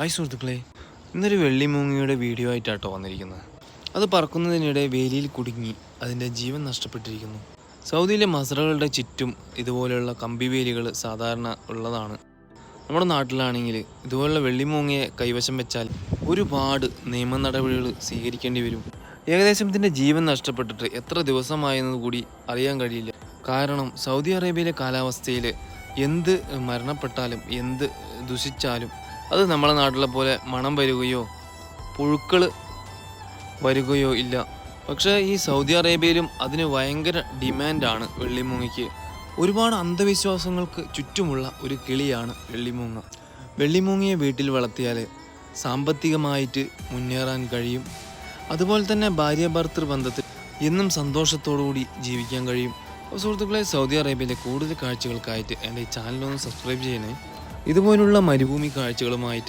Hi സുഹൃത്തുക്കളെ ഇന്നൊരു വെള്ളിമൂങ്ങയുടെ video ആയിട്ടാട്ടോ വന്നിരിക്കുന്നത്. അത് പറക്കുന്നതിനിടെ വേലിയിൽ കുടുങ്ങി അതിന്റെ ജീവൻ നഷ്ടപ്പെട്ടിരിക്കുന്നു. സൗദിയിലെ മസറകളുടെ ചുറ്റും ഇതുപോലെയുള്ള കമ്പിവേലികൾ സാധാരണ ഉള്ളതാണ്. നമ്മുടെ നാട്ടിലാണെങ്കിൽ ഇതുപോലുള്ള വെള്ളിമൂങ്ങയെ കൈവശം വെച്ചാൽ ഒരുപാട് നിയമ നടപടികൾ സ്വീകരിക്കേണ്ടി വരും. ഏകദേശം ഇതിന്റെ ജീവൻ നഷ്ടപ്പെട്ടിട്ട് എത്ര ദിവസമായെന്നത് കൂടി അറിയാൻ കഴിയില്ല. കാരണം സൗദി അറേബ്യയിലെ കാലാവസ്ഥയിൽ എന്ത് മരണപ്പെട്ടാലും എന്ത് ദുഷിച്ചാലും അത് നമ്മളെ നാട്ടിലെ പോലെ മണം വരികയോ പുഴുക്കൾ വരികയോ ഇല്ല. പക്ഷേ ഈ സൗദി അറേബ്യയിലും അതിന് ഭയങ്കര ഡിമാൻഡാണ് വെള്ളിമൂങ്ങയ്ക്ക്. ഒരുപാട് അന്ധവിശ്വാസങ്ങൾക്ക് ചുറ്റുമുള്ള ഒരു കിളിയാണ് വെള്ളിമൂങ്ങ. വെള്ളിമൂങ്ങയെ വീട്ടിൽ വളർത്തിയാൽ സാമ്പത്തികമായിട്ട് മുന്നേറാൻ കഴിയും. അതുപോലെ തന്നെ ഭാര്യ ഭർത്തൃ ബന്ധത്തിൽ എന്നും സന്തോഷത്തോടു കൂടി ജീവിക്കാൻ കഴിയും. സുഹൃത്തുക്കളെ സൗദി അറേബ്യയിലെ കൂടുതൽ കാഴ്ചകൾക്കായിട്ട് എന്റെ ചാനലൊന്ന് സബ്സ്ക്രൈബ് ചെയ്യണേ. ഇതുപോലുള്ള മരുഭൂമി കാഴ്ചകളുമായിട്ട്